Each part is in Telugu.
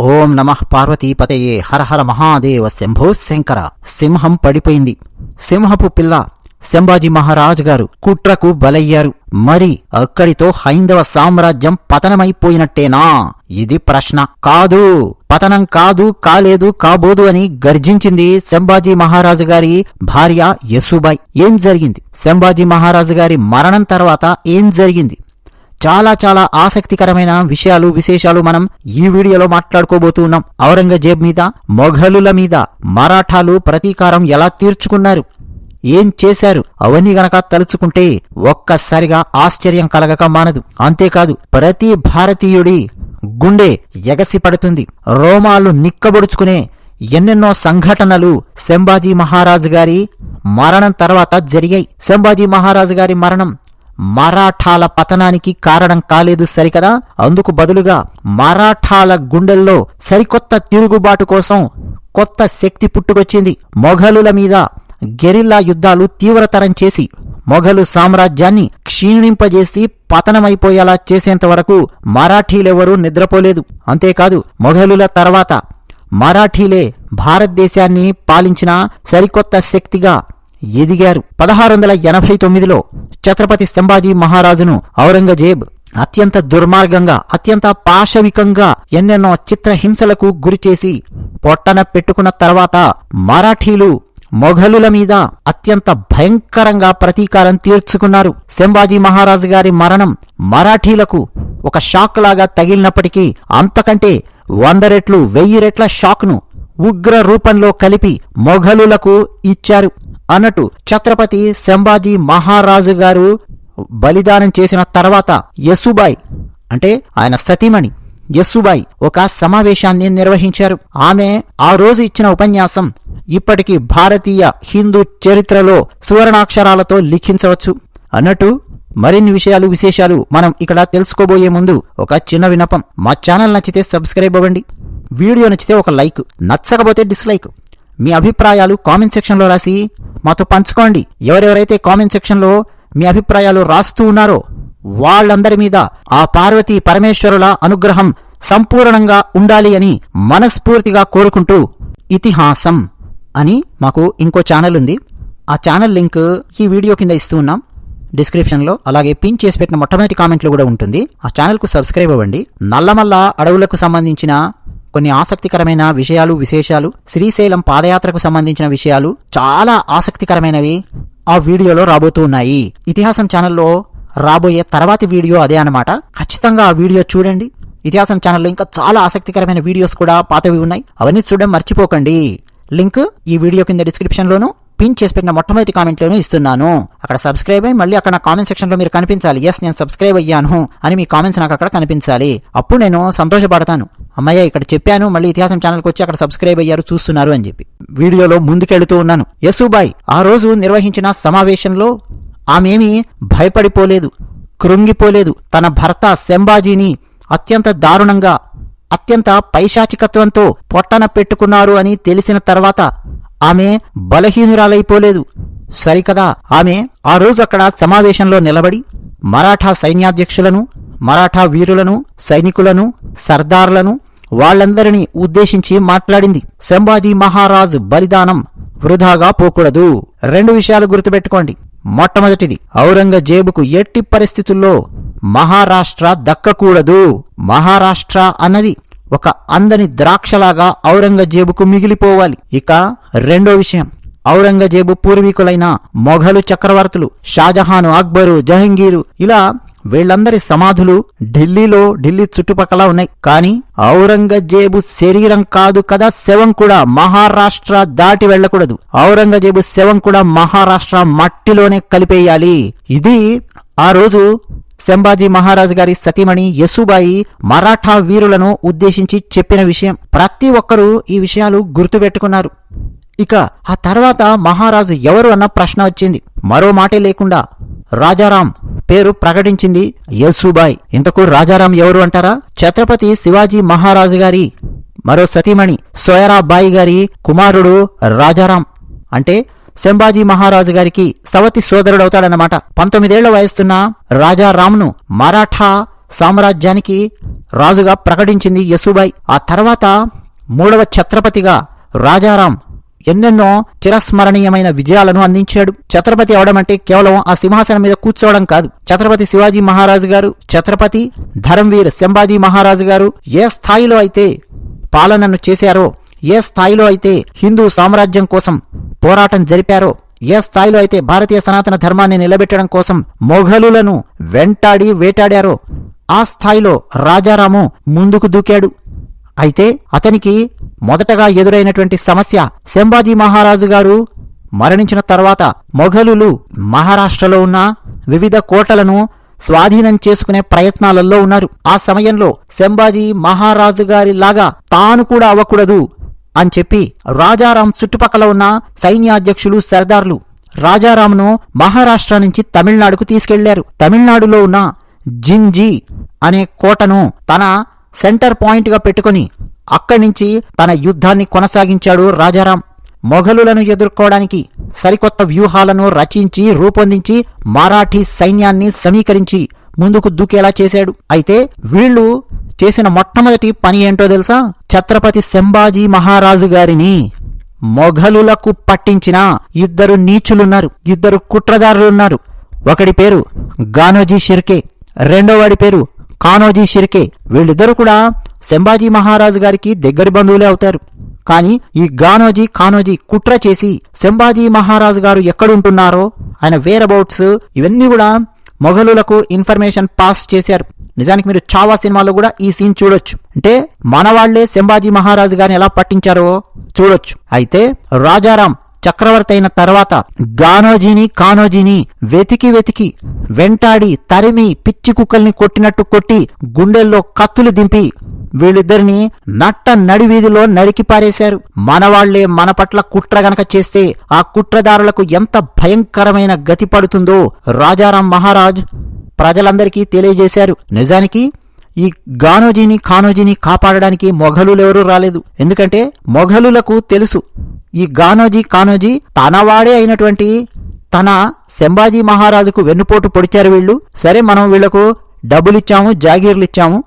ఓం నమః పార్వతీపతయే హర హర మహాదేవ శంభో శంకర. సింహం పడిపోయింది. సింహపు పిల్ల శంభాజీ మహారాజు గారు కుట్రకు బలయ్యారు. మరి అక్కడితో హైందవ సామ్రాజ్యం పతనమైపోయినట్టేనా? ఇది ప్రశ్న. కాదు. పతనం కాదు కాలేదు కాబోదు అని గర్జించింది శంభాజీ మహారాజు గారి భార్య యశుబాయ్. ఏం జరిగింది? శంభాజీ మహారాజు గారి మరణం తర్వాత ఏం జరిగింది? చాలా చాలా ఆసక్తికరమైన విషయాలు విశేషాలు మనం ఈ వీడియోలో మాట్లాడుకోబోతున్నాం. ఔరంగజేబ్ మీద మొఘలుల మీద మరాఠాలు ప్రతీకారం ఎలా తీర్చుకున్నారు? ఏం చేశారు? అవన్నీ గనక తలుచుకుంటే ఒక్కసారిగా ఆశ్చర్యం కలగక మానదు. అంతేకాదు ప్రతి భారతీయుడి గుండె ఎగసి పడుతుంది రోమాలు నిక్కబొడుచుకునే ఎన్నెన్నో సంఘటనలు శంభాజీ మహారాజు గారి మరణం తర్వాత జరిగాయి. శంభాజీ మహారాజు గారి మరణం మరాఠాల పతనానికి కారణం కాలేదు సరికదా? అందుకు బదులుగా మరాఠాల గుండెల్లో సరికొత్త తిరుగుబాటు కోసం కొత్త శక్తి పుట్టుకొచ్చింది. మొఘలుల మీద గెరిల్లా యుద్ధాలు తీవ్రతరం చేసి మొఘలు సామ్రాజ్యాన్ని క్షీణింపజేసి పతనమైపోయేలా చేసేంత వరకు మరాఠీలెవరూ నిద్రపోలేదు. అంతేకాదు మొఘలుల తర్వాత మరాఠీలే భారతదేశాన్ని పాలించిన సరికొత్త శక్తిగా ఎదిగారు. పదహారు వందల ఎనభై తొమ్మిదిలో ఛత్రపతి సంభాజీ మహారాజును ఔరంగజేబ్ అత్యంత దుర్మార్గంగా అత్యంత పాశవికంగా ఎన్నెన్నో చిత్రహింసలకు గురిచేసి పొట్టన పెట్టుకున్న తర్వాత మరాఠీలు మొఘలుల మీద అత్యంత భయంకరంగా ప్రతీకారం తీర్చుకున్నారు. శంభాజీ మహారాజు గారి మరణం మరాఠీలకు ఒక షాక్ లాగా తగిలినప్పటికీ అంతకంటే వంద రెట్లు వెయ్యి రెట్ల షాక్ను ఉగ్ర రూపంలో కలిపి మొఘలులకు ఇచ్చారు. అన్నట్టు ఛత్రపతి సంభాజీ మహారాజు గారు బలిదానం చేసిన తర్వాత యసుబాయ్ అంటే ఆయన సతీమణి యస్సుబాయ్ ఒక సమావేశాన్ని నిర్వహించారు. ఆమె ఆ రోజు ఇచ్చిన ఉపన్యాసం ఇప్పటికీ భారతీయ హిందూ చరిత్రలో సువర్ణాక్షరాలతో లిఖించవచ్చు. అన్నట్టు మరిన్ని విషయాలు విశేషాలు మనం ఇక్కడ తెలుసుకోబోయే ముందు ఒక చిన్న వినపం మా ఛానల్ నచ్చితే సబ్స్క్రైబ్ అవ్వండి. వీడియో నచ్చితే ఒక లైక్ నచ్చకపోతే డిస్లైక్. మీ అభిప్రాయాలు కామెంట్ సెక్షన్లో రాసి మాతో పంచుకోండి. ఎవరెవరైతే కామెంట్ సెక్షన్లో మీ అభిప్రాయాలు రాస్తూ ఉన్నారో వాళ్ళందరి మీద ఆ పార్వతీ పరమేశ్వరుల అనుగ్రహం సంపూర్ణంగా ఉండాలి అని మనస్ఫూర్తిగా కోరుకుంటూ ఇతిహాసం అని మాకు ఇంకో ఛానల్ ఉంది. ఆ ఛానల్ లింక్ ఈ వీడియో కింద ఇస్తూ ఉన్నాం. డిస్క్రిప్షన్లో అలాగే పిన్ చేసి పెట్టిన మొట్టమొదటి కామెంట్లో కూడా ఉంటుంది. ఆ ఛానల్కు సబ్స్క్రైబ్ అవ్వండి. నల్లమల్ల అడవులకు సంబంధించిన కొన్ని ఆసక్తికరమైన విషయాలు విశేషాలు శ్రీశైలం పాదయాత్రకు సంబంధించిన విషయాలు చాలా ఆసక్తికరమైనవి ఆ వీడియోలో రాబోతూ ఉన్నాయి. ఇతిహాసం ఛానల్లో రాబోయే తర్వాతి వీడియో అదే అనమాట ఖచ్చితంగా ఆ వీడియో చూడండి. ఇతిహాసం ఛానల్లో ఇంకా చాలా ఆసక్తికరమైన వీడియోస్ కూడా పాతవి ఉన్నాయి. అవన్నీ చూడడం మర్చిపోకండి. లింక్ ఈ వీడియో కింద డిస్క్రిప్షన్లోను పిన్ చేసి పెట్టిన మొట్టమొదటి కామెంట్లోనూ ఇస్తున్నాను. అక్కడ సబ్స్క్రైబ్ అయ్యి మళ్ళీ అక్కడ నా కామెంట్ సెక్షన్లో మీరు కనిపించాలి. ఎస్ నేను సబ్స్క్రైబ్ అయ్యాను అని మీ కామెంట్స్ నాకు అక్కడ కనిపించాలి. అప్పుడు నేను సంతోషపడతాను. అమ్మయ్య ఇక్కడ చెప్పాను మళ్ళీ ఇతిహాసం ఛానల్కి వచ్చి అక్కడ సబ్స్క్రైబ్ అయ్యారు చూస్తున్నారు అని చెప్పి. వీడియోలో ముందుకెళ్తూ ఉన్నాను. యసుబాయ్ ఆ రోజు నిర్వహించిన సమావేశంలో ఆమెమీ భయపడిపోలేదు కృంగిపోలేదు. తన భర్త శంబాజీని అత్యంత దారుణంగా అత్యంత పైశాచికత్వంతో పొట్టన పెట్టుకున్నారు అని తెలిసిన తర్వాత ఆమె బలహీనురాలైపోలేదు. సరికదా? ఆమె ఆ రోజు అక్కడ సమావేశంలో నిలబడి మరాఠా సైన్యాధ్యక్షులను మరాఠా వీరులను సైనికులను సర్దార్లను వాళ్ళందరినీ ఉద్దేశించి మాట్లాడింది. సంభాజీ మహారాజు బలిదానం వృధాగా పోకూడదు. రెండు విషయాలు గుర్తుపెట్టుకోండి. మొట్టమొదటిది ఔరంగజేబుకు ఎట్టి పరిస్థితుల్లో మహారాష్ట్ర దక్కకూడదు. మహారాష్ట్ర అన్నది ఒక అందని ద్రాక్షలాగా ఔరంగజేబుకు మిగిలిపోవాలి. ఇక రెండో విషయం. ఔరంగజేబు పూర్వీకులైన మొఘలు చక్రవర్తులు షాజహాను అక్బరు జహంగీరు ఇలా వీళ్ళందరి సమాధులు ఢిల్లీలో ఢిల్లీ చుట్టుపక్కల ఉన్నాయి. కానీ ఔరంగజేబు శరీరం కాదు కదా శవం కూడా మహారాష్ట్ర దాటి వెళ్ళకూడదు. ఔరంగజేబు శవం కూడా మహారాష్ట్ర మట్టిలోనే కలిపేయాలి. ఇది ఆ రోజు శంభాజీ మహారాజు గారి సతీమణి యసుబాయి మరాఠా వీరులను ఉద్దేశించి చెప్పిన విషయం. ప్రతి ఒక్కరూ ఈ విషయాలు గుర్తుపెట్టుకున్నారు. ఇక ఆ తర్వాత మహారాజు ఎవరు అన్న ప్రశ్న వచ్చింది. మరో మాటే లేకుండా రాజారాం పేరు ప్రకటించింది యసుబాయ్. ఇంతకు రాజారాం ఎవరు అంటారా? ఛత్రపతి శివాజీ మహారాజు గారి మరో సతీమణి సోయరాబాయి గారి కుమారుడు రాజారాం. అంటే శంభాజీ మహారాజు గారికి సవతి సోదరుడవుతాడనమాట పంతొమ్మిదేళ్ళ వయస్సున్న రాజారాంను మరాఠా సామ్రాజ్యానికి రాజుగా ప్రకటించింది యసుబాయి. ఆ తర్వాత మూడవ ఛత్రపతిగా రాజారాం ఎన్నెన్నో చిరస్మరణీయమైన విజయాలను అందించాడు. ఛత్రపతి అవడం అంటే కేవలం ఆ సింహాసనం మీద కూర్చోవడం కాదు. ఛత్రపతి శివాజీ మహారాజు గారు ఛత్రపతి ధరంవీర్ శంభాజీ మహారాజు గారు ఏ స్థాయిలో అయితే పాలనను చేశారో ఏ స్థాయిలో అయితే హిందూ సామ్రాజ్యం కోసం పోరాటం జరిపారో ఏ స్థాయిలో అయితే భారతీయ సనాతన ధర్మాన్ని నిలబెట్టడం కోసం మొఘలులను వెంటాడి వేటాడారో ఆ స్థాయిలో రాజారాము ముందుకు దూకాడు. అయితే అతనికి మొదటగా ఎదురైనటువంటి సమస్య శంభాజీ మహారాజు గారు మరణించిన తర్వాత మొఘలులు మహారాష్ట్రలో ఉన్న వివిధ కోటలను స్వాధీనం చేసుకునే ప్రయత్నాలలో ఉన్నారు. ఆ సమయంలో శంభాజీ మహారాజు గారి లాగా తాను కూడా అవ్వకూడదు అని చెప్పి రాజారాం చుట్టుపక్కల ఉన్న సైన్యాధ్యక్షులు సర్దార్లు రాజారాంను మహారాష్ట్ర నుంచి తమిళనాడుకు తీసుకెళ్ళారు. తమిళనాడులో ఉన్న జింజీ అనే కోటను తన సెంటర్ పాయింట్గా పెట్టుకుని అక్కడి నుంచి తన యుద్ధాన్ని కొనసాగించాడు రాజారాం. మొఘలులను ఎదుర్కోవడానికి సరికొత్త వ్యూహాలను రచించి రూపొందించి మరాఠీ సైన్యాన్ని సమీకరించి ముందుకు దూకేలా చేశాడు. అయితే వీళ్ళు చేసిన మొట్టమొదటి పని ఏంటో తెలుసా? ఛత్రపతి శంభాజీ మహారాజు గారిని మొఘలులకు పట్టించిన ఇద్దరు నీచులున్నారు. ఇద్దరు కుట్రదారులున్నారు. ఒకడి పేరు గానోజీ షిర్కే రెండోవాడి పేరు కానోజీ షిర్కే. వీళ్ళిద్దరూ కూడా శంభాజీ మహారాజు గారికి దగ్గరి బంధువులే అవుతారు. కానీ ఈ గానోజీ కానోజీ కుట్ర చేసి శంభాజీ మహారాజు గారు ఎక్కడుంటున్నారో ఆయన వేర్ అబౌట్స్ ఇవన్నీ కూడా మొఘలులకు ఇన్ఫర్మేషన్ పాస్ చేశారు. నిజానికి మీరు చావా సినిమాలో కూడా ఈ సీన్ చూడొచ్చు. అంటే మన వాళ్ళే శంభాజీ మహారాజు గారిని ఎలా పట్టించారో చూడొచ్చు. అయితే రాజారాం చక్రవర్తి అయిన తర్వాత గానోజీని కానోజీని వెతికి వెతికి వెంటాడి తరిమి పిచ్చి కుక్కల్ని కొట్టినట్టు కొట్టి గుండెల్లో కత్తులు దింపి వీళ్ళిద్దరిని నట్ట నడివీధిలో నరికి పారేశారు. మనవాళ్ళే మన పట్ల కుట్ర గనక చేస్తే ఆ కుట్రదారులకు ఎంత భయంకరమైన గతి పడుతుందో రాజారాం మహారాజ్ ప్రజలందరికీ తెలియజేశారు. నిజానికి ఈ గానోజీని ఖానోజీని కాపాడడానికి మొఘలులెవరూ రాలేదు. ఎందుకంటే మొఘలులకు తెలుసు ఈ గానోజీ కానోజీ తనవాడే అయినటువంటి తన శంభాజీ మహారాజుకు వెన్నుపోటు పొడిచారు వీళ్ళు. సరే మనం వీళ్ళకు డబ్బులిచ్చాము జాగీర్లు ఇచ్చాము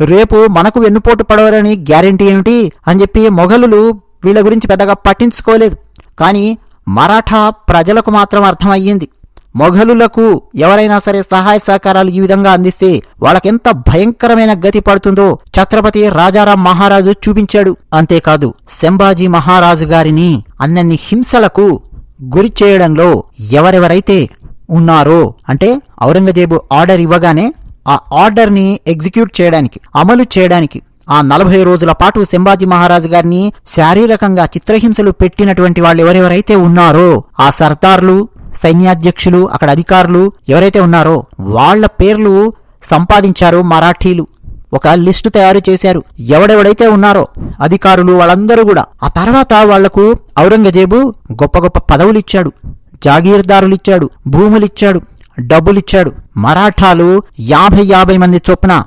రేపు మనకు వెన్నుపోటు పడవరని గ్యారెంటీ ఏమిటి అని చెప్పి మొఘలులు వీళ్ళ గురించి పెద్దగా పట్టించుకోలేదు. కానీ మరాఠా ప్రజలకు మాత్రం అర్థమయ్యింది. మొఘలులకు ఎవరైనా సరే సహాయ సహకారాలు ఈ విధంగా అందిస్తే వాళ్ళకెంత భయంకరమైన గతి పడుతుందో ఛత్రపతి రాజారాం మహారాజు చూపించాడు. అంతేకాదు శంభాజీ మహారాజు గారిని అన్నన్ని హింసలకు గురి చేయడంలో ఎవరెవరైతే ఉన్నారో అంటే ఔరంగజేబు ఆర్డర్ ఇవ్వగానే ఆ ఆర్డర్ని ఎగ్జిక్యూట్ చేయడానికి అమలు చేయడానికి ఆ నలభై రోజుల పాటు సింబాజీ మహారాజు గారిని శారీరకంగా చిత్రహింసలు పెట్టినటువంటి వాళ్ళు ఎవరెవరైతే ఉన్నారో ఆ సర్దార్లు సైన్యాధ్యక్షులు అక్కడ అధికారులు ఎవరైతే ఉన్నారో వాళ్ళ పేర్లు సంపాదించారు మరాఠీలు. ఒక లిస్టు తయారు చేశారు. ఎవడెవడైతే ఉన్నారో అధికారులు వాళ్ళందరూ కూడా. ఆ తర్వాత వాళ్ళకు ఔరంగజేబు గొప్ప గొప్ప పదవులిచ్చాడు. జాగీర్దారులిచ్చాడు భూములిచ్చాడు. డబ్బులిచ్చాడు. మరాఠాలు యాభై యాభై మంది చొప్పున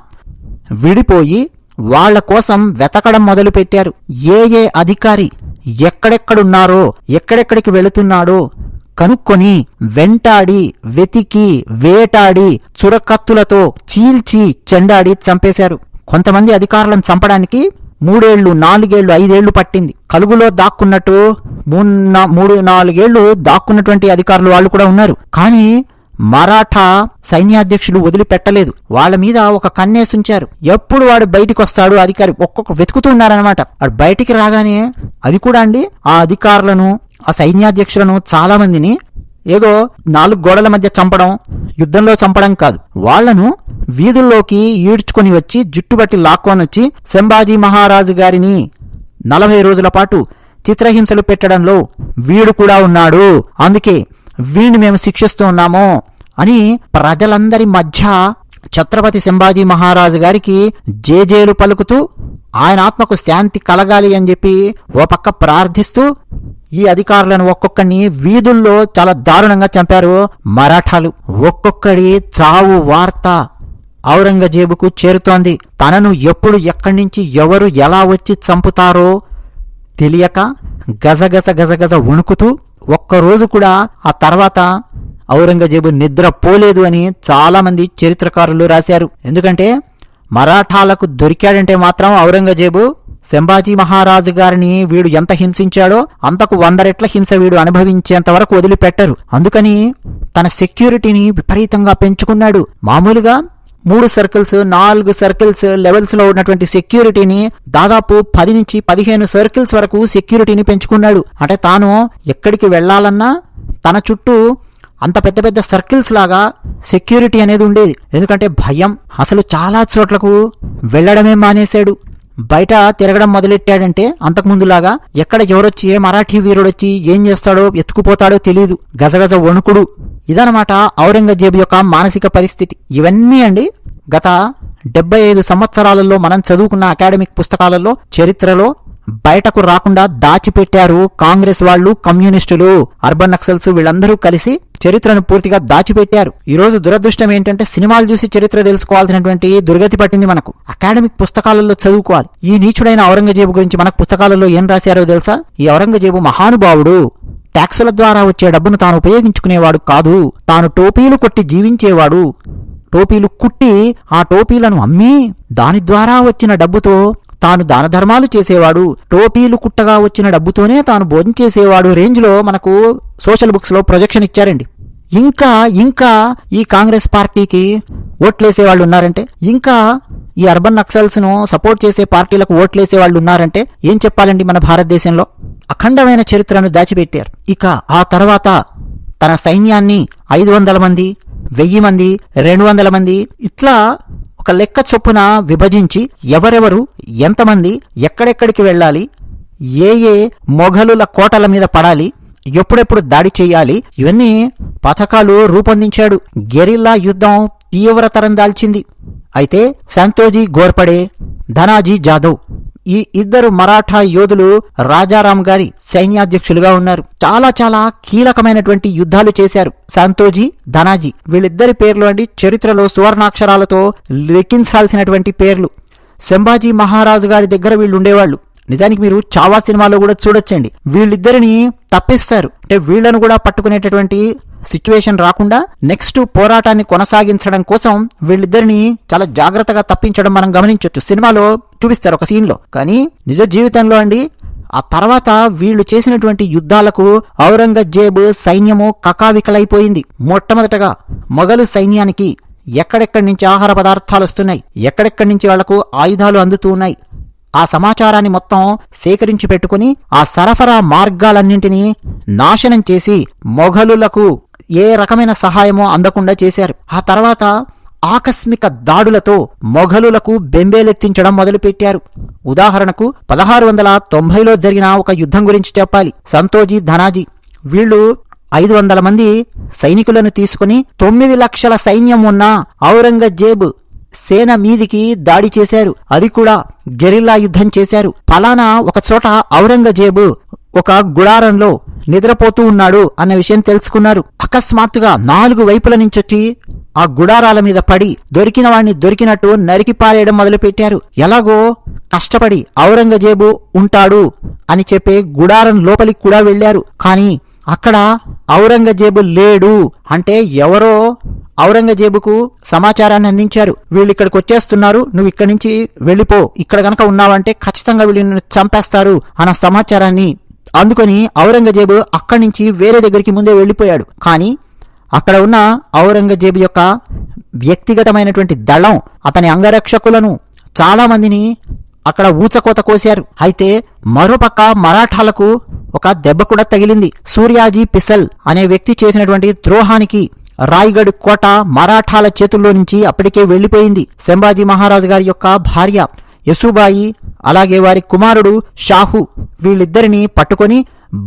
విడిపోయి వాళ్ళ కోసం వెతకడం మొదలుపెట్టారు. ఏ ఏ అధికారి ఎక్కడెక్కడున్నారో ఎక్కడెక్కడికి వెళుతున్నాడో కనుక్కొని వెంటాడి వెతికి వేటాడి చురకత్తులతో చీల్చి చెండాడి చంపేశారు. కొంతమంది అధికారులను చంపడానికి మూడేళ్ళు నాలుగేళ్ళు ఐదేళ్ళు పట్టింది. కలుగులో దాక్కున్నట్టు మూడు మూడు నాలుగేళ్ళు దాక్కున్నటువంటి అధికారులు వాళ్ళు కూడా ఉన్నారు. కానీ మరాఠా సైన్యాధ్యక్షులు వదిలిపెట్టలేదు. వాళ్ళ మీద ఒక కన్నేసుంచారు. ఎప్పుడు వాడు బయటికి వస్తాడు అధికారి ఒక్కొక్క వెతుకుతూ ఉన్నారనమాట వాడు బయటికి రాగానే అది కూడా అండి ఆ అధికారులను ఆ సైన్యాధ్యక్షులను చాలా మందిని ఏదో నాలుగు గోడల మధ్య చంపడం యుద్ధంలో చంపడం కాదు. వాళ్ళను వీధుల్లోకి ఈడ్చుకొని వచ్చి జుట్టుబట్టి లాక్కొని వచ్చి మహారాజు గారిని నలభై రోజుల పాటు చిత్రహింసలు పెట్టడంలో వీడు కూడా ఉన్నాడు. అందుకే వీడిని మేము శిక్షిస్తూ ఉన్నాము. అని ప్రజలందరి మధ్య ఛత్రపతి శంభాజీ మహారాజు గారికి జేజేలు పలుకుతూ ఆయన ఆత్మకు శాంతి కలగాలి అని చెప్పి ఓ పక్క ప్రార్థిస్తూ ఈ అధికారులను ఒక్కొక్కడిని వీధుల్లో చాలా దారుణంగా చంపారు మరాఠాలు. ఒక్కొక్కడి చావు వార్త ఔరంగజేబుకు చేరుతోంది. తనను ఎప్పుడు ఎక్కడి నుంచి ఎవరు ఎలా వచ్చి చంపుతారో తెలియక గజగజ గజగజ వణుకుతూ ఒక్కరోజు కూడా ఆ తర్వాత ఔరంగజేబు నిద్ర పోలేదు అని చాలామంది చరిత్రకారులు రాశారు. ఎందుకంటే మరాఠాలకు దొరికాడంటే మాత్రం ఔరంగజేబు సంభాజీ మహారాజు గారిని వీడు ఎంత హింసించాడో అంతకు వంద రెట్ల హింస వీడు అనుభవించేంత వరకు వదిలిపెట్టరు. అందుకని తన సెక్యూరిటీని విపరీతంగా పెంచుకున్నాడు. మామూలుగా మూడు సర్కిల్స్ నాలుగు సర్కిల్స్ లెవెల్స్లో ఉన్నటువంటి సెక్యూరిటీని దాదాపు పది నుంచి పదిహేను సర్కిల్స్ వరకు సెక్యూరిటీని పెంచుకున్నాడు. అంటే తాను ఎక్కడికి వెళ్ళాలన్నా తన చుట్టూ అంత పెద్ద పెద్ద సర్కిల్స్ లాగా సెక్యూరిటీ అనేది ఉండేది. ఎందుకంటే భయం. అసలు చాలా చోట్లకు వెళ్ళడమే మానేశాడు. బయట తిరగడం మొదలెట్టాడంటే అంతకుముందులాగా ఎక్కడ ఎవరొచ్చి ఏ మరాఠీ వీరుడొచ్చి ఏం చేస్తాడో ఎత్తుకుపోతాడో తెలియదు గజగజ వణుకుడు. ఇదనమాట ఔరంగజేబు యొక్క మానసిక పరిస్థితి. ఇవన్నీ అండి గత డెబ్బై ఐదు సంవత్సరాలలో మనం చదువుకున్న అకాడమిక్ పుస్తకాలలో చరిత్రలో బయటకు రాకుండా దాచిపెట్టారు కాంగ్రెస్ వాళ్ళు కమ్యూనిస్టులు అర్బన్ నక్సల్స్ వీళ్ళందరూ కలిసి చరిత్రను పూర్తిగా దాచిపెట్టారు. ఈ రోజు దురదృష్టం ఏంటంటే సినిమాలు చూసి చరిత్ర తెలుసుకోవాల్సినటువంటి దుర్గతి పట్టింది మనకు. అకాడమిక్ పుస్తకాలలో చదువుకోవాలి. ఈ నీచుడైన ఔరంగజేబు గురించి మనకు పుస్తకాలలో ఏం రాశారో తెలుసా? ఈ ఔరంగజేబు మహానుభావుడు. ట్యాక్సుల ద్వారా వచ్చే డబ్బును తాను ఉపయోగించుకునేవాడు కాదు. తాను టోపీలు కొట్టి జీవించేవాడు. టోపీలు కుట్టి ఆ టోపీలను అమ్మి దాని ద్వారా వచ్చిన డబ్బుతో తాను దాన ధర్మాలు చేసేవాడు. టోపీలు కుట్టగా వచ్చిన డబ్బుతోనే తాను భోజనం చేసేవాడు. రేంజ్లో మనకు సోషల్ బుక్స్లో ప్రొజెక్షన్ ఇచ్చారండి. ఇంకా ఇంకా ఈ కాంగ్రెస్ పార్టీకి ఓట్లేసే వాళ్ళు ఉన్నారంటే? ఇంకా ఈ అర్బన్ నక్సల్స్ను సపోర్ట్ చేసే పార్టీలకు ఓట్లేసే వాళ్ళు ఉన్నారంటే ఏం చెప్పాలండి మన భారతదేశంలో? అఖండమైన చరిత్రను దాచిపెట్టారు. ఇక ఆ తర్వాత తన సైన్యాన్ని ఐదు వందల మంది వెయ్యి మంది రెండు వందల మంది ఇట్లా ఒక లెక్క చొప్పున విభజించి ఎవరెవరు ఎంతమంది ఎక్కడెక్కడికి వెళ్ళాలి ఏ ఏ మొఘలుల కోటల మీద పడాలి ఎప్పుడెప్పుడు దాడి చేయాలి? ఇవన్నీ పథకాలు రూపొందించాడు. గెరిల్లా యుద్ధం తీవ్రతరం దాల్చింది. అయితే సంతోజీ గోర్పడే ధనాజీ జాదవ్ ఈ ఇద్దరు మరాఠా యోధులు రాజారాం గారి సైన్యాధ్యక్షులుగా ఉన్నారు. చాలా చాలా కీలకమైనటువంటి యుద్ధాలు చేశారు సంతోజీ ధనాజీ. వీళ్ళిద్దరి పేర్లు అండి చరిత్రలో సువర్ణాక్షరాలతో లెక్కించాల్సినటువంటి పేర్లు. సంభాజీ మహారాజు గారి దగ్గర వీళ్ళు ఉండేవాళ్ళు నిజానికి మీరు చావా సినిమాలో కూడా చూడొచ్చండి. వీళ్ళిద్దరిని తప్పిస్తారు. అంటే వీళ్ళను కూడా పట్టుకునేటటువంటి సిచ్యువేషన్ రాకుండా నెక్స్ట్ పోరాటాన్ని కొనసాగించడం కోసం వీళ్ళిద్దరిని చాలా జాగ్రత్తగా తప్పించడం మనం గమనించవచ్చు సినిమాలో చూపిస్తారు ఒక సీన్లో కానీ నిజ జీవితంలో అండి ఆ తర్వాత వీళ్ళు చేసినటువంటి యుద్ధాలకు ఔరంగజేబు సైన్యము కకావికలైపోయింది. మొట్టమొదటగా మొఘలు సైన్యానికి ఎక్కడెక్కడి నుంచి ఆహార పదార్థాలు వస్తున్నాయి? ఎక్కడెక్కడి నుంచి వాళ్ళకు ఆయుధాలు అందుతూ ఉన్నాయి? ఆ సమాచారాన్ని మొత్తం సేకరించి పెట్టుకుని ఆ సరఫరా మార్గాలన్నింటినీ నాశనం చేసి మొఘలులకు ఏ రకమైన సహాయమో అందకుండా చేశారు. ఆ తర్వాత ఆకస్మిక దాడులతో మొఘలులకు బెంబేలెత్తించడం మొదలుపెట్టారు. ఉదాహరణకు పదహారు వందల తొంభైలో జరిగిన ఒక యుద్ధం గురించి చెప్పాలి. సంతోజీ ధనాజీ వీళ్ళు ఐదు వందల మంది సైనికులను తీసుకుని తొమ్మిది లక్షల సైన్యం ఉన్న ఔరంగజేబ్ సేన మీదికి దాడి చేశారు. అది కూడా గెరిల్లా యుద్ధం చేశారు. ఫలానా ఒక చోట ఔరంగజేబు ఒక గుడారంలో నిద్రపోతూ ఉన్నాడు అన్న విషయం తెలుసుకున్నారు. అకస్మాత్తుగా నాలుగు వైపుల నుంచొచ్చి ఆ గుడారాల మీద పడి దొరికిన వాణ్ణి దొరికినట్టు నరికి పారేయడం మొదలుపెట్టారు. ఎలాగో కష్టపడి ఔరంగజేబు ఉంటాడు అని చెప్పే గుడారం లోపలికి కూడా వెళ్ళారు కానీ అక్కడ ఔరంగజేబు లేడు. అంటే ఎవరో ఔరంగజేబుకు సమాచారాన్ని అందించారు. వీళ్ళు ఇక్కడికి వచ్చేస్తున్నారు. నువ్వు ఇక్కడి నుంచి వెళ్ళిపో. ఇక్కడ గనక ఉన్నావంటే ఖచ్చితంగా వీళ్ళు చంపేస్తారు అన్న సమాచారాన్ని అందుకొని ఔరంగజేబు అక్కడి నుంచి వేరే దగ్గరికి ముందే వెళ్ళిపోయాడు. కానీ అక్కడ ఉన్న ఔరంగజేబు యొక్క వ్యక్తిగతమైనటువంటి దళం అతని అంగరక్షకులను చాలామందిని అక్కడ ఊచకోత కోశారు. అయితే మరోపక్క మరాఠాలకు ఒక దెబ్బ కూడా తగిలింది. సూర్యాజీ పిసల్ అనే వ్యక్తి చేసినటువంటి ద్రోహానికి రాయ్గఢ్ కోట మరాఠాల చేతుల్లో నుంచి అప్పటికే వెళ్ళిపోయింది సంభాజీ మహారాజు గారి యొక్క భార్య యసుబాయి అలాగే వారి కుమారుడు షాహు వీళ్ళిద్దరిని పట్టుకొని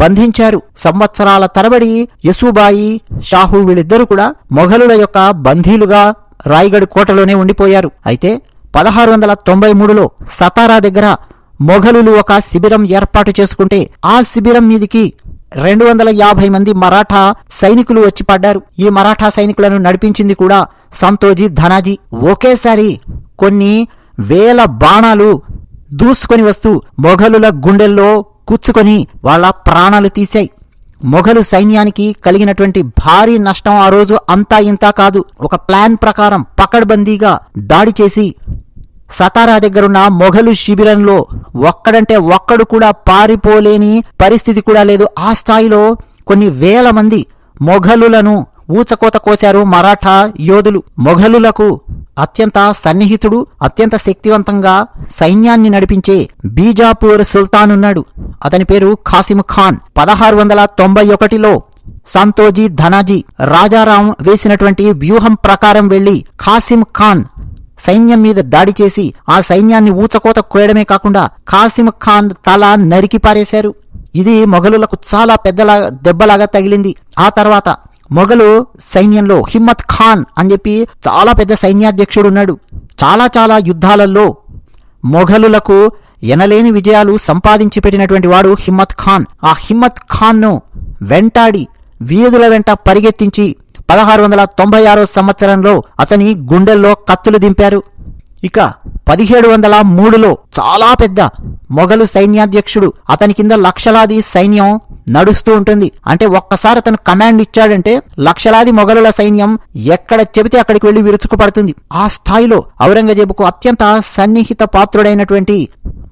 బంధించారు. సంవత్సరాల తరబడి యసుబాయి షాహు వీళ్ళిద్దరూ కూడా మొఘలుల యొక్క బంధీలుగా రాయ్గఢ్ కోటలోనే ఉండిపోయారు. అయితే పదహారు వందల తొంభై మూడులో సతారా దగ్గర మొఘలులు ఒక శిబిరం ఏర్పాటు చేసుకుంటే ఆ శిబిరం మీదికి రెండు వందల యాభై మంది మరాఠా సైనికులు వచ్చి పడ్డారు. ఈ మరాఠా సైనికులను నడిపించింది కూడా సంతోజీ ధనాజీ. ఒకేసారి కొన్ని వేల బాణాలు దూసుకొని వస్తూ మొఘలుల గుండెల్లో కూర్చుకొని వాళ్ళ ప్రాణాలు తీశాయి. మొఘలు సైన్యానికి కలిగినటువంటి భారీ నష్టం ఆ రోజు అంతా ఇంతా కాదు. ఒక ప్లాన్ ప్రకారం పకడ్బందీగా దాడి చేసి సతారా దగ్గరున్న మొఘలు శిబిరంలో ఒక్కడంటే ఒక్కడు కూడా పారిపోలేని పరిస్థితి కూడా లేదు. ఆ స్థాయిలో కొన్ని వేల మంది మొఘలులను ఊచకోత కోశారు మరాఠా యోధులు. మొఘలులకు అత్యంత సన్నిహితుడు అత్యంత శక్తివంతంగా సైన్యాన్ని నడిపించే బీజాపూర్ సుల్తాన్ ఉన్నాడు అతని పేరు ఖాసిం ఖాన్. పదహారు వందల తొంభై ఒకటిలో సంతోజీ ధనాజీ రాజారాం వేసినటువంటి వ్యూహం ప్రకారం వెళ్ళి ఖాసిం ఖాన్ సైన్యం మీద దాడి చేసి ఆ సైన్యాన్ని ఊచకోత కోయడమే కాకుండా ఖాసిం ఖాన్ తల నరికి పారేశారు. ఇది మొఘలులకు చాలా పెద్దలా దెబ్బలాగా తగిలింది. ఆ తర్వాత మొఘలు సైన్యంలో హిమ్మత్ ఖాన్ అని చెప్పి చాలా పెద్ద సైన్యాధ్యక్షుడు ఉన్నాడు. చాలా చాలా యుద్ధాలలో మొఘలులకు ఎనలేని విజయాలు సంపాదించి పెట్టినటువంటి వాడు హిమ్మత్ ఖాన్. ఆ హిమ్మత్ ఖాన్ను వెంటాడి వీధుల వెంట పరిగెత్తించి పదహారు వందల తొంభై ఆరో సంవత్సరంలో అతని గుండెల్లో కత్తులు దింపారు. ఇక పదిహేడు వందల మూడులో చాలా పెద్ద మొఘలు సైన్యాధ్యక్షుడు అతని కింద లక్షలాది సైన్యం నడుస్తూ ఉంటుంది. అంటే ఒక్కసారి అతను కమాండ్ ఇచ్చాడంటే లక్షలాది మొఘలుల సైన్యం ఎక్కడ చెబితే అక్కడికి వెళ్ళి విరుచుకుపడుతుంది. ఆ స్థాయిలో ఔరంగజేబుకు అత్యంత సన్నిహిత పాత్రుడైనటువంటి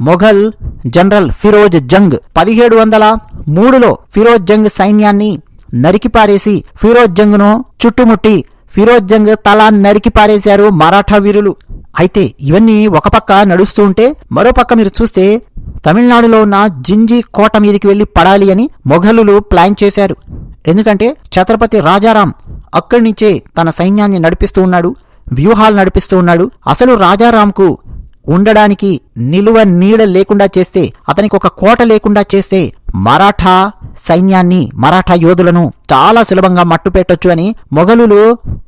మొఘల్ జనరల్ ఫిరోజ్ జంగ్ పదిహేడు వందల మూడులో ఫిరోజ్ జంగ్ సైన్యాన్ని నరికిపారేసి ఫిరోజ్ జంగ్ను చుట్టుముట్టి ఫిరోజ్ జంగ్ తల నరికి పారేశారు మరాఠా వీరులు. అయితే ఇవన్నీ ఒక పక్క నడుస్తూ ఉంటే మరో పక్క మీరు చూస్తే తమిళనాడులో ఉన్న జింజి కోట మీదకి వెళ్ళి పడాలి అని మొఘలులు ప్లాన్ చేశారు. ఎందుకంటే ఛత్రపతి రాజారాం అక్కడి నుంచే తన సైన్యాన్ని నడిపిస్తూ ఉన్నాడు వ్యూహాలు నడిపిస్తూ ఉన్నాడు. అసలు రాజారాంకు ఉండడానికి నిలువ నీడ లేకుండా చేస్తే అతనికి ఒక కోట లేకుండా చేస్తే మరాఠా సైన్యాన్ని మరాఠా యోధులను చాలా సులభంగా మట్టుపెట్టొచ్చు అని మొఘలులు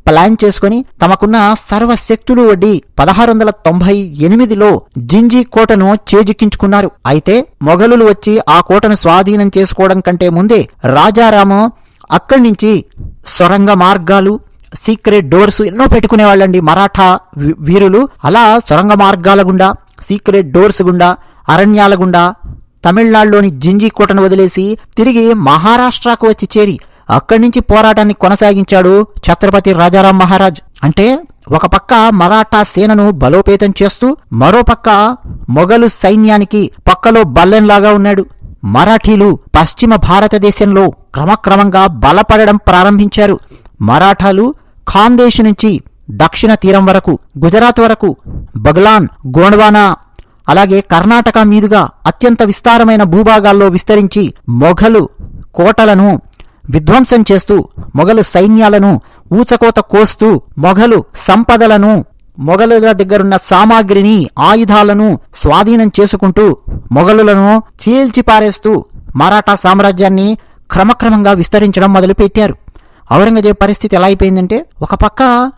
ప్లాన్ చేసుకుని తమకున్న సర్వశక్తులు వడ్డి పదహారు వందల తొంభై ఎనిమిదిలో జింజీ కోటను చేజిక్కించుకున్నారు. అయితే మొఘలులు వచ్చి ఆ కోటను స్వాధీనం చేసుకోవడం కంటే ముందే రాజారాము అక్కడి నుంచి సొరంగ మార్గాలు సీక్రెట్ డోర్స్ ఎన్నో పెట్టుకునేవాళ్ళండి మరాఠా వీరులు. అలా సొరంగ మార్గాల గుండా సీక్రెట్ డోర్స్ గుండా అరణ్యాల గుండా తమిళనాడులోని జింజీ కోటను వదిలేసి తిరిగి మహారాష్ట్రకు వచ్చి చేరి అక్కడి నుంచి పోరాటాన్ని కొనసాగించాడు ఛత్రపతి రాజారాం మహారాజ్. అంటే ఒక పక్క మరాఠా సేనను బలోపేతం చేస్తూ మరోపక్క మొఘలు సైన్యానికి పక్కలో బల్లెంలాగా ఉన్నాడు. మరాఠీలు పశ్చిమ భారతదేశంలో క్రమక్రమంగా బలపడడం ప్రారంభించారు. మరాఠాలు ఖాందేశ్ నుంచి దక్షిణ తీరం వరకు గుజరాత్ వరకు బగ్లాన్ గోండ్వానా అలాగే కర్ణాటక మీదుగా అత్యంత విస్తారమైన భూభాగాల్లో విస్తరించి మొఘలు కోటలను విధ్వంసం చేస్తూ మొఘలు సైన్యాలను ఊచకోత కోస్తూ మొఘలు సంపదలను మొఘలుల దగ్గరున్న సామాగ్రిని ఆయుధాలను స్వాధీనం చేసుకుంటూ మొఘలులను చీల్చిపారేస్తూ మరాఠా సామ్రాజ్యాన్ని క్రమక్రమంగా విస్తరించడం మొదలుపెట్టారు. ఔరంగజేబ్ పరిస్థితి ఎలా అయిపోయిందంటే ఒక పక్క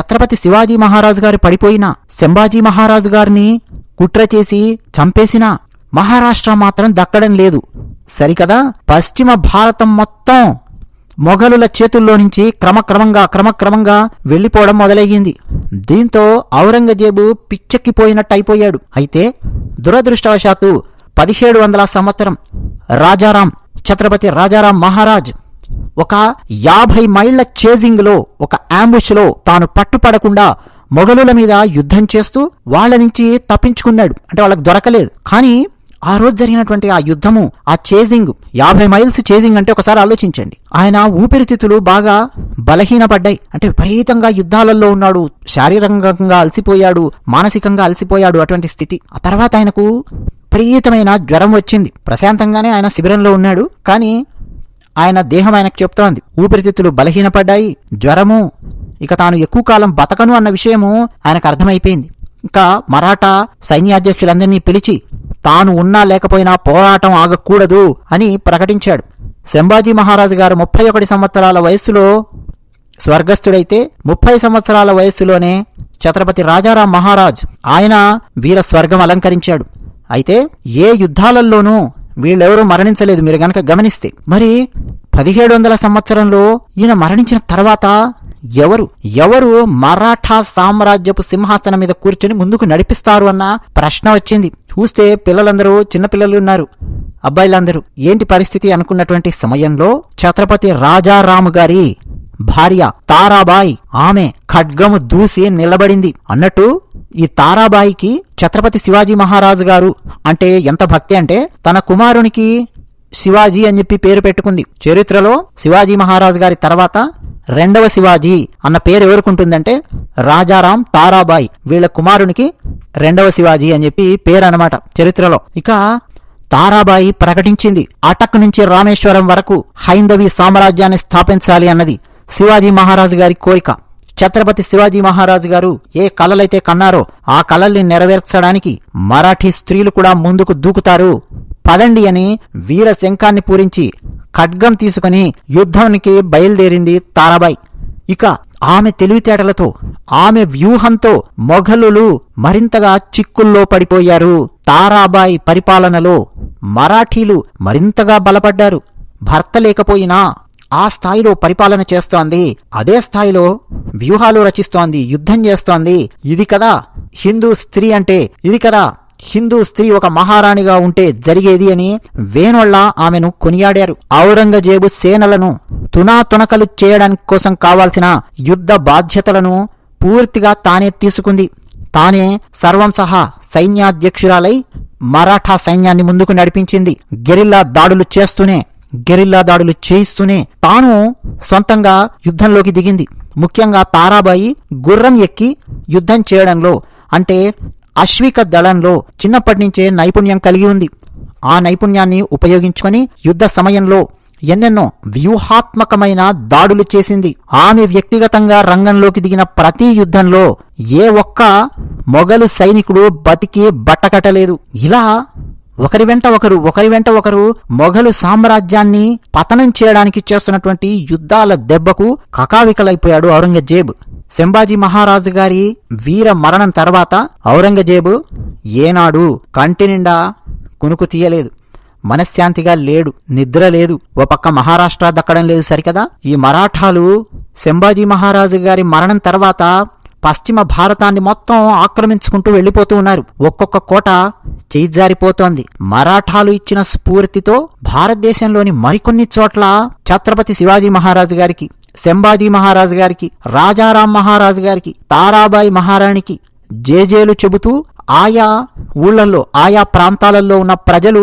ఛత్రపతి శివాజీ మహారాజు గారు పడిపోయిన శంభాజీ మహారాజు గారిని కుట్ర చేసి చంపేసిన మహారాష్ట్ర మాత్రం దక్కడం లేదు. సరికదా? పశ్చిమ భారతం మొత్తం మొఘలుల చేతుల్లో నుంచి క్రమక్రమంగా క్రమక్రమంగా వెళ్ళిపోవడం మొదలయ్యింది. దీంతో ఔరంగజేబు పిచ్చెక్కిపోయినట్టు అయిపోయాడు. అయితే దురదృష్టవశాత్తు పదిహేడు వందల సంవత్సరం రాజారాం ఛత్రపతి రాజారాం మహారాజ్ ఒక యాభై మైళ్ళ చేజింగ్లో ఒక అంబుష్లో తాను పట్టుపడకుండా మొఘలుల మీద యుద్ధం చేస్తూ వాళ్ళ నుంచి తప్పించుకున్నాడు. అంటే వాళ్ళకి దొరకలేదు. కానీ ఆ రోజు జరిగినటువంటి ఆ యుద్ధము ఆ చేజింగ్ యాభై మైల్స్ చేజింగ్ అంటే ఒకసారి ఆలోచించండి. ఆయన ఊపిరితిత్తులు బాగా బలహీనపడ్డాయి. అంటే విపరీతంగా యుద్ధాలలో ఉన్నాడు శారీరకంగా అలసిపోయాడు మానసికంగా అలసిపోయాడు అటువంటి స్థితి. ఆ తర్వాత ఆయనకు విపరీతమైన జ్వరం వచ్చింది. ప్రశాంతంగానే ఆయన శిబిరంలో ఉన్నాడు. కానీ ఆయన దేహం ఆయనకు చెప్తోంది. ఊపిరితిత్తులు బలహీనపడ్డాయి. జ్వరము ఇక తాను ఎక్కువ కాలం బతకను అన్న విషయము ఆయనకు అర్థమైపోయింది. ఇంకా మరాఠా సైన్యాధ్యక్షులందరినీ పిలిచి తాను ఉన్నా లేకపోయినా పోరాటం ఆగకూడదు అని ప్రకటించాడు. శంభాజీ మహారాజు గారు ముప్పై ఒకటి సంవత్సరాల వయస్సులో స్వర్గస్థుడైతే ముప్పై సంవత్సరాల వయస్సులోనే ఛత్రపతి రాజారాం మహారాజ్ ఆయన వీర స్వర్గం అలంకరించాడు. అయితే ఏ యుద్ధాలలోనూ వీళ్ళెవరూ మరణించలేదు మీరు గనక గమనిస్తే. మరి పదిహేడు వందల సంవత్సరంలో ఈయన మరణించిన తర్వాత ఎవరు ఎవరు మరాఠా సామ్రాజ్యపు సింహాసనం మీద కూర్చొని ముందుకు నడిపిస్తారు అన్న ప్రశ్న వచ్చింది. చూస్తే పిల్లలందరూ చిన్నపిల్లలు ఉన్నారు. అబ్బాయిలందరూ ఏంటి పరిస్థితి అనుకున్నటువంటి సమయంలో ఛత్రపతి రాజారాము గారి భార్య తారాబాయి ఆమె ఖడ్గము దూసి నిలబడింది అన్నట్టు ఈ తారాబాయికి ఛత్రపతి శివాజీ మహారాజు గారు అంటే ఎంత భక్తి అంటే తన కుమారునికి శివాజీ అని చెప్పి పేరు పెట్టుకుంది. చరిత్రలో శివాజీ మహారాజు గారి తర్వాత రెండవ శివాజీ అన్న పేరు ఎవరుకుంటుందంటే రాజారాం తారాబాయి. వీళ్ళ కుమారునికి రెండవ శివాజీ అని చెప్పి పేరు అనమాట చరిత్రలో. ఇక తారాబాయి ప్రకటించింది. అటక్ నుంచి రామేశ్వరం వరకు హైందవి సామ్రాజ్యాన్ని స్థాపించాలి అన్నది శివాజీ మహారాజు గారి కోరిక. ఛత్రపతి శివాజీ మహారాజు గారు ఏ కలలైతే కన్నారో ఆ కలల్ని నెరవేర్చడానికి మరాఠీ స్త్రీలు కూడా ముందుకు దూకుతారు. పదండి అని వీర శంఖాన్ని పూరించి ఖడ్గం తీసుకుని యుద్ధానికి బయలుదేరింది తారాబాయి. ఇక ఆమె తెలివితేటలతో ఆమె వ్యూహంతో మొఘలులు మరింతగా చిక్కుల్లో పడిపోయారు. తారాబాయి పరిపాలనలో మరాఠీలు మరింతగా బలపడ్డారు. భర్త లేకపోయినా ఆ స్థాయిలో పరిపాలన చేస్తోంది. అదే స్థాయిలో వ్యూహాలు రచిస్తోంది యుద్ధం చేస్తోంది. ఇది కదా హిందూ స్త్రీ అంటే ఇది కదా హిందూ స్త్రీ ఒక మహారాణిగా ఉంటే జరిగేది అని వేణొళ్ళ ఆమెను కొనియాడారు. ఔరంగజేబు సేనలను తునాతునకలు చేయడానికి కోసం కావాల్సిన యుద్ధ బాధ్యతలను పూర్తిగా తానే తీసుకుంది. తానే సర్వం సహా సైన్యాధ్యక్షురాలై మరాఠా సైన్యాన్ని ముందుకు నడిపించింది. గెరిల్లా దాడులు చేస్తూనే గెరిల్లా దాడులు చేయిస్తూనే తాను సొంతంగా యుద్ధంలోకి దిగింది. ముఖ్యంగా తారాబాయి గుర్రం ఎక్కి యుద్ధం చేయడంలో అంటే అశ్విక దళంలో చిన్నప్పటి నుంచే నైపుణ్యం కలిగి ఉంది. ఆ నైపుణ్యాన్ని ఉపయోగించుకొని యుద్ధ సమయంలో ఎన్నెన్నో వ్యూహాత్మకమైన దాడులు చేసింది. ఆమె వ్యక్తిగతంగా రంగంలోకి దిగిన ప్రతి యుద్ధంలో ఏ ఒక్క మొఘలు సైనికుడు బతికి బట్టకట్టలేదు. ఇలా ఒకరి వెంట ఒకరు ఒకరి వెంట ఒకరు మొఘలు సామ్రాజ్యాన్ని పతనం చేయడానికి చేస్తున్నటువంటి యుద్ధాల దెబ్బకు కకావికలైపోయాడు ఔరంగజేబ్. శంభాజీ మహారాజు గారి వీర మరణం తర్వాత ఔరంగజేబు ఏనాడు కంటి నిండా కునుకు తీయలేదు. మనశ్శాంతిగా లేడు నిద్ర లేదు. ఓ పక్క మహారాష్ట్ర దక్కడం లేదు సరికదా? ఈ మరాఠాలు శంభాజీ మహారాజు గారి మరణం తర్వాత పశ్చిమ భారతాన్ని మొత్తం ఆక్రమించుకుంటూ వెళ్ళిపోతూ ఉన్నారు. ఒక్కొక్క కోట చేయిజారిపోతోంది. మరాఠాలు ఇచ్చిన స్ఫూర్తితో భారతదేశంలోని మరికొన్ని చోట్ల ఛత్రపతి శివాజీ మహారాజు గారికి శంభాజీ మహారాజు గారికి రాజారాం మహారాజు గారికి తారాబాయి మహారాణికి జేజేలు చెబుతూ ఆయా ఊళ్ళల్లో ఆయా ప్రాంతాలలో ఉన్న ప్రజలు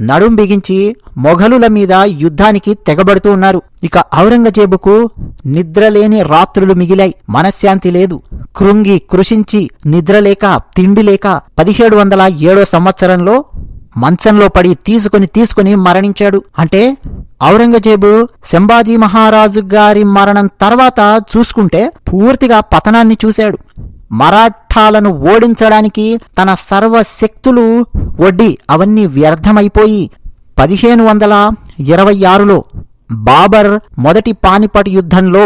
నడుం బిగించి మొఘలుల మీద యుద్ధానికి తెగబడుతూ ఉన్నారు. ఇక ఔరంగజేబుకు నిద్రలేని రాత్రులు మిగిలాయి. మనశ్శాంతి లేదు. కృంగి కృషించి నిద్రలేక తిండి లేక పదిహేడు వందల ఏడో సంవత్సరంలో మంచంలో పడి తీసుకుని తీసుకుని మరణించాడు. అంటే ఔరంగజేబు శంభాజీ మహారాజు గారి మరణం తర్వాత చూసుకుంటే పూర్తిగా పతనాన్ని చూశాడు. మరాఠాలను ఓడించడానికి తన సర్వశక్తులు ఒడ్డి అవన్నీ వ్యర్థమైపోయి పదిహేను వందల ఇరవై ఆరులో బాబర్ మొదటి పానిపట్ యుద్ధంలో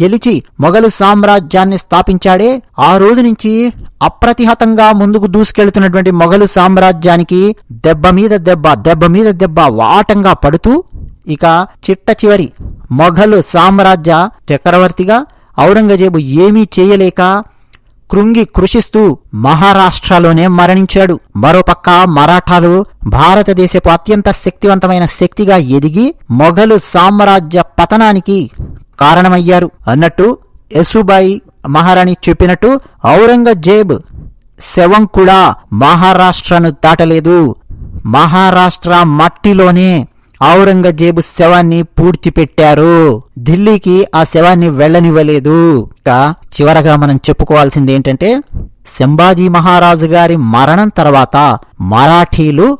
గెలిచి మొఘలు సామ్రాజ్యాన్ని స్థాపించాడే. ఆ రోజు నుంచి అప్రతిహతంగా ముందుకు దూసుకెళ్తున్నటువంటి మొఘలు సామ్రాజ్యానికి దెబ్బ మీద దెబ్బ దెబ్బ మీద దెబ్బ వాటంగా పడుతూ ఇక చిట్ట చివరి మొఘలు సామ్రాజ్య చక్రవర్తిగా ఔరంగజేబు ఏమీ చేయలేక కృంగి కృషిస్తూ మహారాష్ట్రలోనే మరణించాడు. మరోపక్క మరాఠాలు భారతదేశపు అత్యంత శక్తివంతమైన శక్తిగా ఎదిగి మొఘలు సామ్రాజ్య పతనానికి కారణమయ్యారు. అన్నట్టు యసుబాయి మహారాణి చెప్పినట్టు ఔరంగజేబ్ శవం కూడా మహారాష్ట్రను దాటలేదు. మహారాష్ట్ర మట్టిలోనే ఔరంగజేబు శవాన్ని పూడ్చిపెట్టారు. ఢిల్లీకి ఆ శవాన్ని వెళ్ళనివ్వలేదు. ఇక చివరగా మనం చెప్పుకోవాల్సింది ఏంటంటే శంభాజీ మహారాజు గారి మరణం తర్వాత మరాఠీలు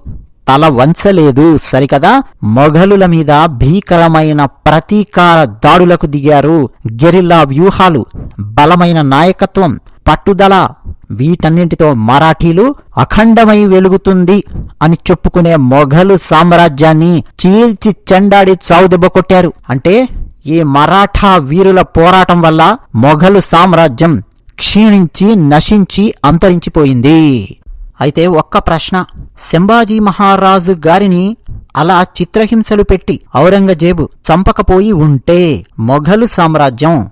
తల వంచలేదు. సరికదా? మొఘలుల మీద భీకరమైన ప్రతీకార దాడులకు దిగారు. గెరిల్లా వ్యూహాలు బలమైన నాయకత్వం పట్టుదల వీటన్నింటితో మరాఠీలు అఖండమై వెలుగుతుంది అని చెప్పుకునే మొఘలు సామ్రాజ్యాన్ని చీల్చి చెండాడి చావుదెబ్బ కొట్టారు. అంటే ఈ మరాఠా వీరుల పోరాటం వల్ల మొఘలు సామ్రాజ్యం క్షీణించి నశించి అంతరించిపోయింది. అయితే ఒక్క ప్రశ్న. శంభాజీ మహారాజు గారిని అలా చిత్రహింసలు పెట్టి ఔరంగజేబు చంపకపోయి ఉంటే మొఘలు సామ్రాజ్యం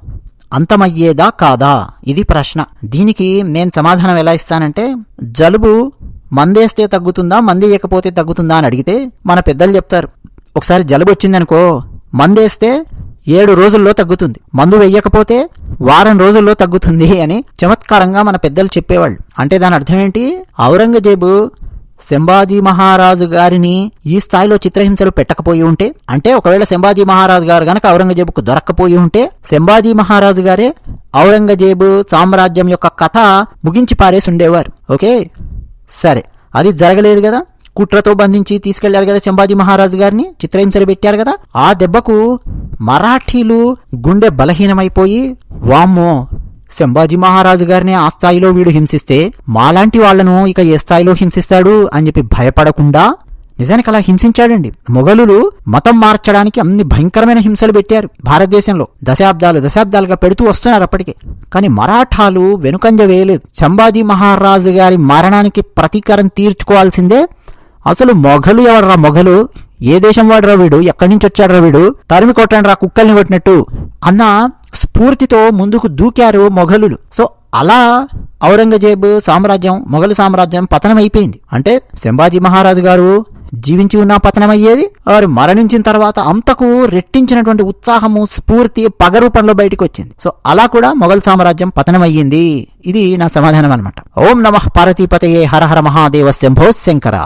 అంతమయ్యేదా కాదా? ఇది ప్రశ్న. దీనికి నేను సమాధానం ఎలా ఇస్తానంటే జలుబు మందేస్తే తగ్గుతుందా మందేయకపోతే తగ్గుతుందా అని అడిగితే మన పెద్దలు చెప్తారు. ఒకసారి జలుబు వచ్చిందనుకో మందేస్తే ఏడు రోజుల్లో తగ్గుతుంది. మందు వెయ్యకపోతే వారం రోజుల్లో తగ్గుతుంది అని చమత్కారంగా మన పెద్దలు చెప్పేవాళ్ళు. అంటే దాని అర్థం ఏంటి? ఔరంగజేబు శంభాజీ మహారాజు గారిని ఈ స్థాయిలో చిత్రహింసలు పెట్టకపోయి ఉంటే అంటే ఒకవేళ శంభాజీ మహారాజు గారు గనక ఔరంగజేబుకు దొరక్కపోయి ఉంటే శంభాజీ మహారాజు గారే ఔరంగజేబు సామ్రాజ్యం యొక్క కథ ముగించి పారేసి ఉండేవారు ఓకే? సరే. అది జరగలేదు కదా? కుట్రతో బంధించి తీసుకెళ్ళారు కదా శంభాజీ మహారాజు గారిని? చిత్రహింసలు పెట్టారు కదా? ఆ దెబ్బకు మరాఠీలు గుండె బలహీనమైపోయి వామ్మో శంభాజీ మహారాజు గారిని ఆ స్థాయిలో వీడు హింసిస్తే మాలాంటి వాళ్ళను ఇక ఏ స్థాయిలో హింసిస్తాడు అని చెప్పి భయపడకుండా నిజానికి అలా హింసించాడండి. మొఘలులు మతం మార్చడానికి అన్ని భయంకరమైన హింసలు పెట్టారు భారతదేశంలో. దశాబ్దాలు దశాబ్దాలుగా పెడుతూ వస్తున్నారు అప్పటికే. కానీ మరాఠాలు వెనుకంజ వేయలేదు. సంభాజీ మహారాజు గారి మరణానికి ప్రతీకారం తీర్చుకోవాల్సిందే. అసలు మొఘలు ఎవర్రా మొఘలు? ఏ దేశం వాడురా వీడు? ఎక్కడి నుంచి వచ్చాడురా వీడు? తరిమి కొట్టండి రా కుక్కల్ని కొట్టినట్టు. అన్న స్ఫూర్తితో ముందుకు దూకారు మొఘలులు. సో అలా ఔరంగజేబు సామ్రాజ్యం మొఘలు సామ్రాజ్యం పతనమైపోయింది. అంటే శంభాజీ మహారాజు గారు జీవించి ఉన్న పతనమయ్యేది వారు మరణించిన తర్వాత అంతకు రెట్టించినటువంటి ఉత్సాహము స్ఫూర్తి పగ రూపంలో బయటికి వచ్చింది సో అలా కూడా మొఘల్ సామ్రాజ్యం పతనమయ్యింది. ఇది నా సమాధానం అనమాట ఓం నమః పార్వతీపతయే హర హర మహాదేవ శంభో శంకర.